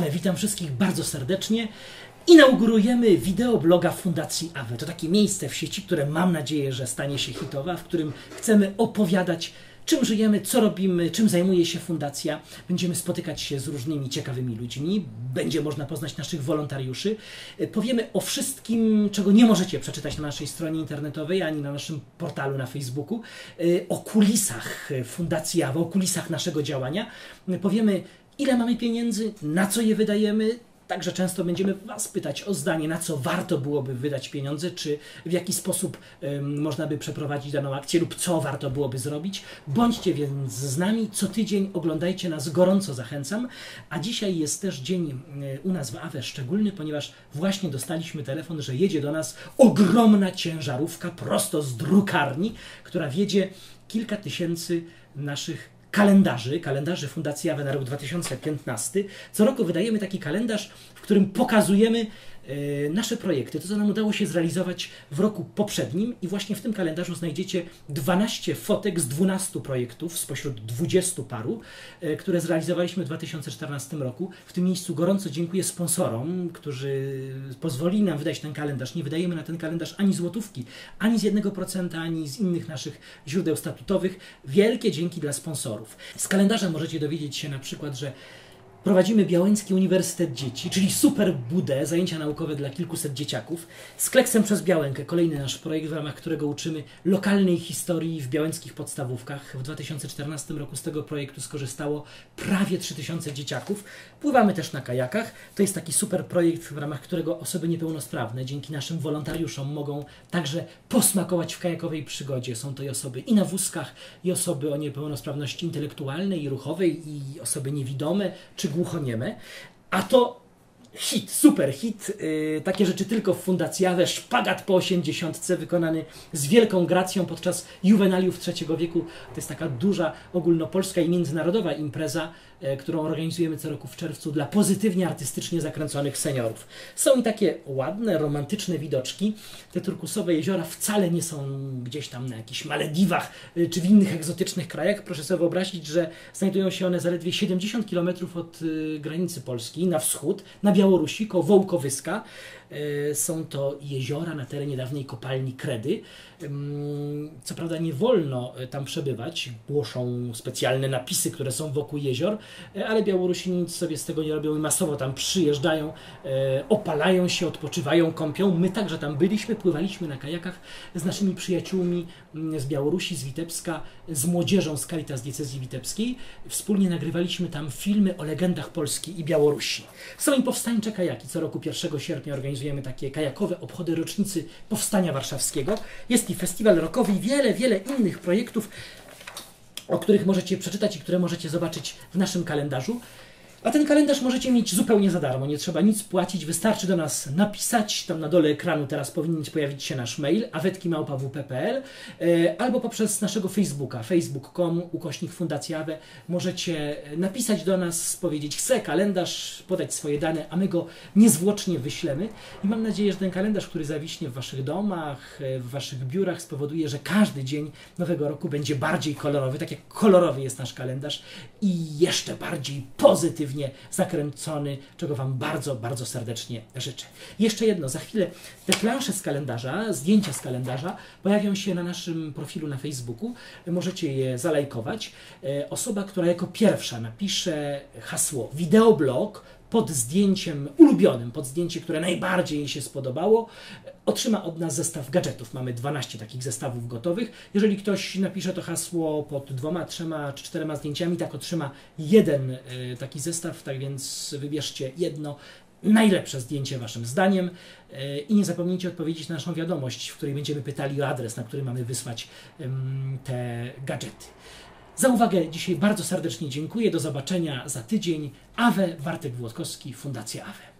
Witam wszystkich bardzo serdecznie. Inaugurujemy wideobloga Fundacji AWE. To takie miejsce w sieci, które mam nadzieję, że stanie się hitowe, w którym chcemy opowiadać, czym żyjemy, co robimy, czym zajmuje się fundacja. Będziemy spotykać się z różnymi ciekawymi ludźmi, będzie można poznać naszych wolontariuszy. Powiemy o wszystkim, czego nie możecie przeczytać na naszej stronie internetowej ani na naszym portalu na Facebooku, o kulisach Fundacji AWE, o kulisach naszego działania. Powiemy, ile mamy pieniędzy, na co je wydajemy. Także często będziemy Was pytać o zdanie, na co warto byłoby wydać pieniądze, czy w jaki sposób ym, można by przeprowadzić daną akcję, lub co warto byłoby zrobić. Bądźcie więc z nami co tydzień, oglądajcie nas, gorąco zachęcam. A dzisiaj jest też dzień y, u nas w AWE szczególny, ponieważ właśnie dostaliśmy telefon, że jedzie do nas ogromna ciężarówka prosto z drukarni, która wiedzie kilka tysięcy naszych kalendarzy, kalendarzy Fundacji rok 2015. Co roku wydajemy taki kalendarz, w którym pokazujemy nasze projekty, to co nam udało się zrealizować w roku poprzednim i właśnie w tym kalendarzu znajdziecie 12 fotek z 12 projektów spośród 20 paru, e, które zrealizowaliśmy w 2014 roku. W tym miejscu gorąco dziękuję sponsorom, którzy pozwolili nam wydać ten kalendarz. Nie wydajemy na ten kalendarz ani złotówki, ani z 1%, ani z innych naszych źródeł statutowych. Wielkie dzięki dla sponsorów. Z kalendarza możecie dowiedzieć się na przykład, że Prowadzimy Białęcki Uniwersytet Dzieci, czyli super budę, zajęcia naukowe dla kilkuset dzieciaków. Z Kleksem przez Białękę, kolejny nasz projekt, w ramach którego uczymy lokalnej historii w białęckich podstawówkach. W 2014 roku z tego projektu skorzystało prawie 3000 dzieciaków. Pływamy też na kajakach. To jest taki super projekt, w ramach którego osoby niepełnosprawne dzięki naszym wolontariuszom mogą także posmakować w kajakowej przygodzie. Są to i osoby i na wózkach, i osoby o niepełnosprawności intelektualnej i ruchowej, i osoby niewidome, czy głuchonieme, a to hit, super hit, yy, takie rzeczy tylko w Fundacji Awe, szpagat po 80 wykonany z wielką gracją podczas juwenaliów trzeciego wieku. To jest taka duża ogólnopolska i międzynarodowa impreza, yy, którą organizujemy co roku w czerwcu dla pozytywnie artystycznie zakręconych seniorów. Są i takie ładne, romantyczne widoczki. Te turkusowe jeziora wcale nie są gdzieś tam na jakichś Malediwach yy, czy w innych egzotycznych krajach. Proszę sobie wyobrazić, że znajdują się one zaledwie 70 km od granicy Polski na wschód, na Białorusi, koło Wołkowyska. Są to jeziora na terenie dawnej kopalni Kredy. Co prawda nie wolno tam przebywać, głoszą specjalne napisy, które są wokół jezior, ale Białorusini nic sobie z tego nie robią i masowo tam przyjeżdżają, opalają się, odpoczywają, kąpią. My także tam byliśmy, pływaliśmy na kajakach z naszymi przyjaciółmi z Białorusi, z Witebska, z młodzieżą z Caritas Diecezji Witebskiej. Wspólnie nagrywaliśmy tam filmy o legendach Polski i Białorusi. Są i powstańcze kajaki. Co roku 1 sierpnia organizujemy takie kajakowe obchody rocznicy Powstania Warszawskiego. Jest i festiwal rockowy i wiele, wiele innych projektów, o których możecie przeczytać i które możecie zobaczyć w naszym kalendarzu. A ten kalendarz możecie mieć zupełnie za darmo, nie trzeba nic płacić, wystarczy do nas napisać, tam na dole ekranu teraz powinien pojawić się nasz mail awetki.wp.pl albo poprzez naszego Facebooka, facebook.com, ukośnik Fundacja Awe, możecie napisać do nas, powiedzieć chcę kalendarz, podać swoje dane, a my go niezwłocznie wyślemy. I mam nadzieję, że ten kalendarz, który zawiśnie w waszych domach, w waszych biurach spowoduje, że każdy dzień nowego roku będzie bardziej kolorowy, tak jak kolorowy jest nasz kalendarz i jeszcze bardziej pozytywny zakręcony, czego Wam bardzo, bardzo serdecznie życzę. Jeszcze jedno, za chwilę te plansze z kalendarza, zdjęcia z kalendarza pojawią się na naszym profilu na Facebooku. Możecie je zalajkować. Osoba, która jako pierwsza napisze hasło wideoblog pod zdjęciem ulubionym, pod zdjęcie, które najbardziej jej się spodobało, otrzyma od nas zestaw gadżetów. Mamy 12 takich zestawów gotowych. Jeżeli ktoś napisze to hasło pod dwoma, trzema czy czterema zdjęciami, tak otrzyma jeden y, taki zestaw, tak więc wybierzcie jedno najlepsze zdjęcie Waszym zdaniem i nie zapomnijcie odpowiedzieć na naszą wiadomość, w której będziemy pytali o adres, na który mamy wysłać te gadżety. Za uwagę dzisiaj bardzo serdecznie dziękuję. Do zobaczenia za tydzień. Awe, Bartek Włodkowski, Fundacja Awe.